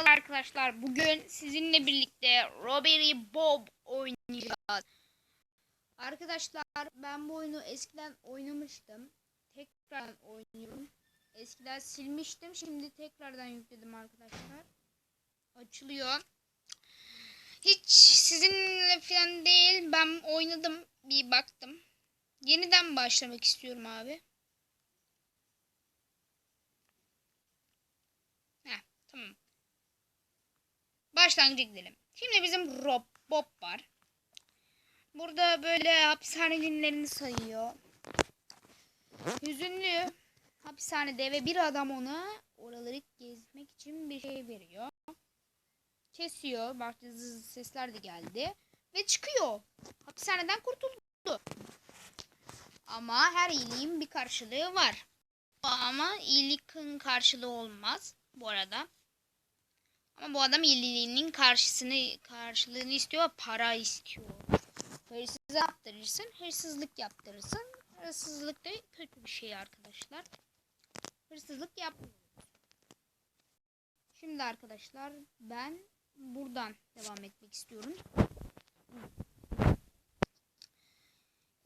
Merhabalar arkadaşlar. Bugün sizinle birlikte Robbery Bob oynayacağız. Arkadaşlar ben bu oyunu eskiden oynamıştım. Tekrar oynuyorum. Eskiden silmiştim. Şimdi tekrardan yükledim arkadaşlar. Açılıyor. Hiç sizinle falan değil. Ben oynadım. Bir baktım. Yeniden başlamak istiyorum abi. Heh, tamam. Başlangıca gidelim. Şimdi bizim Rob Bob var. Burada böyle hapishane günlerini sayıyor. Hüzünlü hapishanede ve bir adam ona oraları gezmek için bir şey veriyor. Kesiyor. Bak sesler de geldi. Ve çıkıyor. Hapishaneden kurtuldu. Ama her iyiliğin bir karşılığı var. Ama iyiliğin karşılığı olmaz bu arada. Ama bu adam iyiliğinin karşısını karşılığını istiyor, para istiyor. Hırsız yaptırırsın, hırsızlık yaptırırsın. Hırsızlık da kötü bir şey arkadaşlar. Hırsızlık yapmıyoruz. Şimdi arkadaşlar ben buradan devam etmek istiyorum.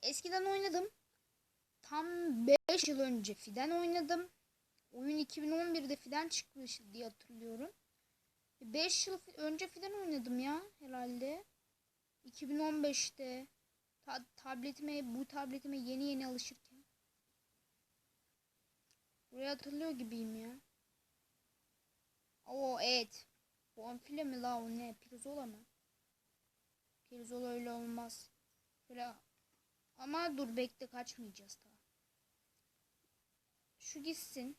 Eskiden oynadım. Tam 5 yıl önce Fiden oynadım. Oyun 2011'de Fiden çıkmış diye hatırlıyorum. 5 yıl önce Fiden oynadım ya herhalde. 2015'te ta tabletime bu tabletime yeni yeni alışırken. Burayı hatırlıyor gibiyim ya. Oo evet. Bonfile mi la o ne? Pirzola mı? Pirzola öyle olmaz. Böyle ama dur bekle kaçmayacağız daha. Şu gitsin.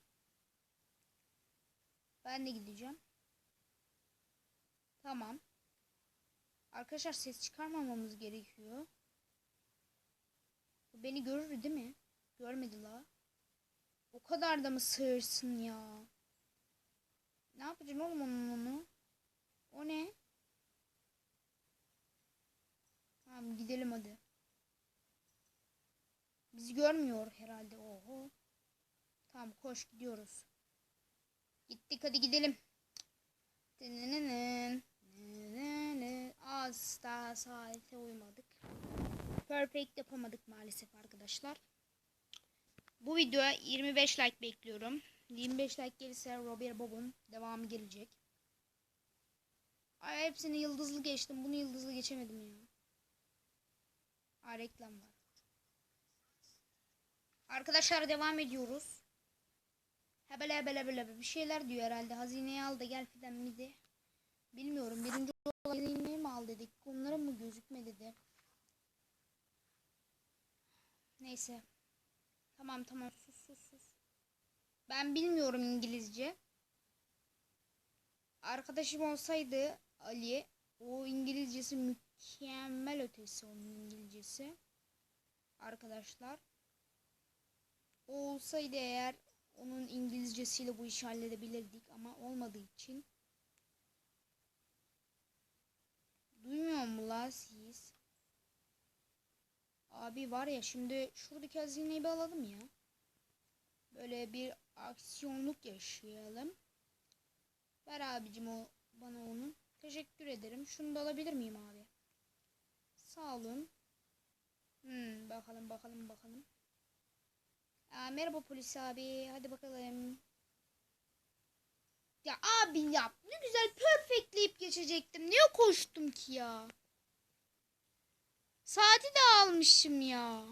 Ben de gideceğim. Tamam. Arkadaşlar ses çıkarmamamız gerekiyor. Bu beni görür değil mi? Görmedi la. O kadar da mı sığırsın ya? Ne yapacaksın oğlum onun onu? O ne? Tamam gidelim hadi. Bizi görmüyor herhalde. Oho. Tamam koş gidiyoruz. Gittik hadi gidelim. Dınınının. Daha saate uymadık. Perfect yapamadık maalesef arkadaşlar. Bu videoya 25 like bekliyorum. 25 like gelirse Robert Bob'un devamı gelecek. Ay hepsini yıldızlı geçtim. Bunu yıldızlı geçemedim ya. Aa reklam var. Arkadaşlar devam ediyoruz. Hebele hebele hebele bir şeyler diyor herhalde. Hazineyi al da gel fidan miydi? Bilmiyorum. Birinci hazineyi mi al dedik. Onlara mı gözükme dedi. Neyse. Tamam tamam sus sus sus. Ben bilmiyorum İngilizce. Arkadaşım olsaydı Ali o İngilizcesi mükemmel ötesi onun İngilizcesi. Arkadaşlar. O olsaydı eğer onun İngilizcesiyle bu işi halledebilirdik ama olmadığı için Duymuyor mu la siz? Abi var ya şimdi şuradaki hazineyi bir alalım ya. Böyle bir aksiyonluk yaşayalım. Ver abicim o bana onu. Teşekkür ederim. Şunu da alabilir miyim abi? Sağ olun. Hmm, bakalım bakalım bakalım. Aa, merhaba polis abi. Hadi bakalım. Ya abi ya ne güzel perfectleyip geçecektim. Niye koştum ki ya? Saati de almışım ya.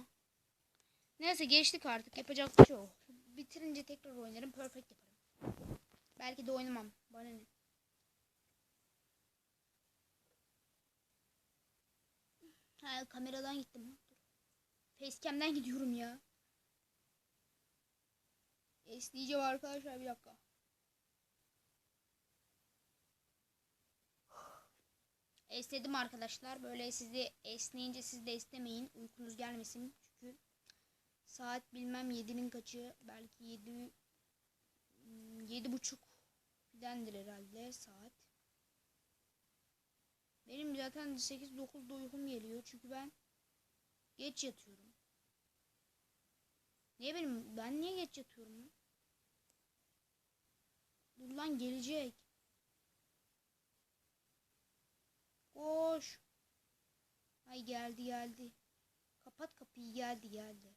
Neyse geçtik artık. Yapacak bir şey yok. Bitirince tekrar oynarım. Perfect yaparım. Belki de oynamam. Bana ne? Ha kameradan gittim. Facecam'den gidiyorum ya. Esneyeceğim arkadaşlar bir dakika. Esnedim arkadaşlar. Böyle sizi esneyince siz de esnemeyin. Uykunuz gelmesin. Çünkü saat bilmem 7'nin kaçı. Belki 7 yedi buçuk dendir herhalde saat. Benim zaten 8-9'da uykum geliyor. Çünkü ben geç yatıyorum. Niye benim? Ben niye geç yatıyorum? Dur lan gelecek. Koş. Ay geldi geldi. Kapat kapıyı geldi geldi.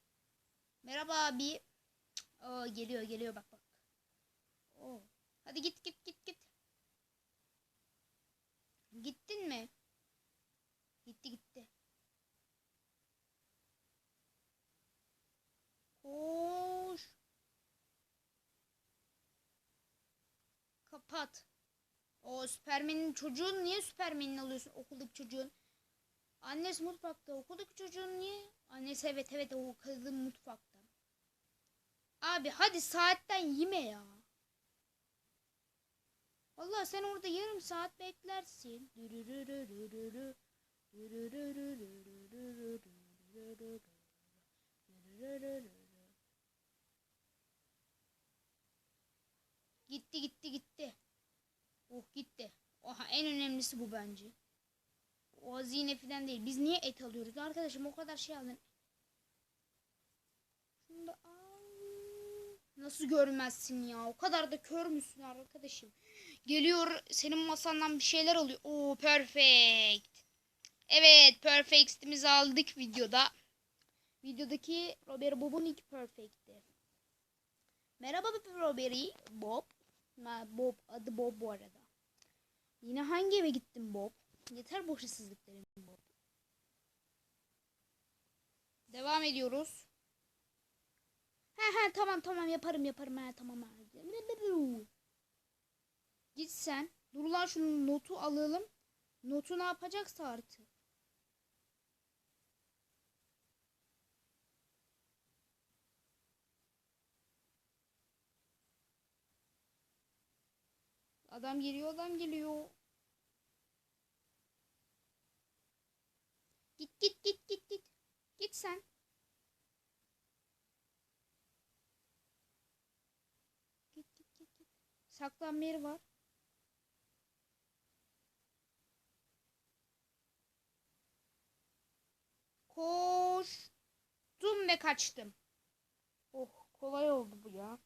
Merhaba abi. Aa, geliyor geliyor bak bak. Oo. Hadi git git git git. Gittin mi? Gitti gitti. Koş. Kapat. O Süpermen'in çocuğun niye Süpermen'in alıyorsun okuldaki çocuğun? Annesi mutfakta okuldaki çocuğun niye? Annesi evet evet o kadın mutfakta. Abi hadi saatten yeme ya. Vallahi sen orada yarım saat beklersin. Gitti gitti gitti. Oh gitti. Oha en önemlisi bu bence. O hazine falan değil. Biz niye et alıyoruz arkadaşım o kadar şey alın. Şunu da al. Nasıl görmezsin ya? O kadar da kör müsün arkadaşım? Geliyor senin masandan bir şeyler alıyor. Oo perfect. Evet perfect'imizi aldık videoda. Videodaki Robert Bob'un ilk perfect'i. Merhaba Robert Bob. Bob adı Bob bu arada. Yine hangi eve gittin Bob? Yeter boşasızlıkların Bob. Devam ediyoruz. He he tamam tamam yaparım yaparım he tamam ha. Git sen. Dur lan şunu notu alalım. Notu ne yapacaksa artık. Adam geliyor adam geliyor. Git git git git git. Git sen. Git git git git. Saklanma yeri var. Koştum ve kaçtım. Oh kolay oldu bu ya.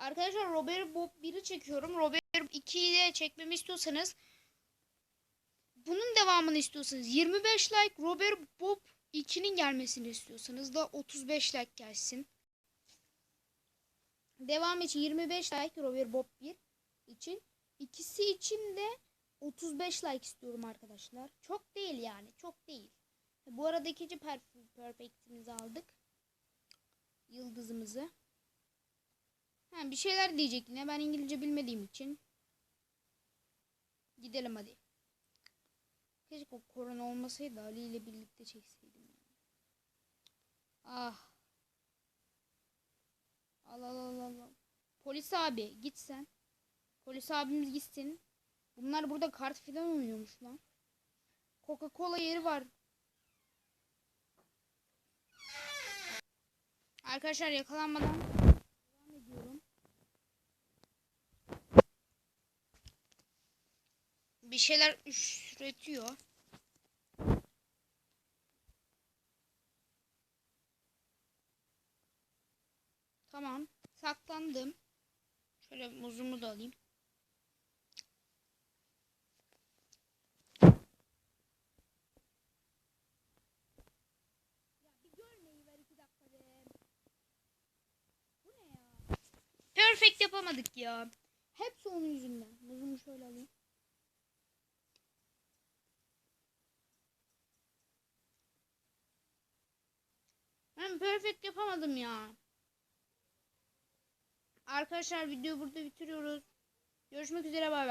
Arkadaşlar Robert Bob 1'i çekiyorum. Robert 2'yi de çekmemi istiyorsanız bunun devamını istiyorsanız 25 like Robert Bob 2'nin gelmesini istiyorsanız da 35 like gelsin. Devam için 25 like Robert Bob 1 için. İkisi için de 35 like istiyorum arkadaşlar. Çok değil yani. Çok değil. Bu arada ikinci perf- perfect'imizi aldık. Yıldızımızı. Ha, bir şeyler diyecek yine. Ben İngilizce bilmediğim için. Gidelim hadi. Keşke o korona olmasaydı Ali ile birlikte çekseydim. Ah. Al al al. al. Polis abi git sen. Polis abimiz gitsin. Bunlar burada kart filan oynuyormuş lan. Coca-Cola yeri var. Arkadaşlar yakalanmadan devam ediyorum. Bir şeyler üretiyor. Tamam. Saklandım. Şöyle muzumu da alayım. Perfect yapamadık ya. Hepsi onun yüzünden. Muzumu şöyle alayım. Ben perfect yapamadım ya. Arkadaşlar videoyu burada bitiriyoruz. Görüşmek üzere bay bay.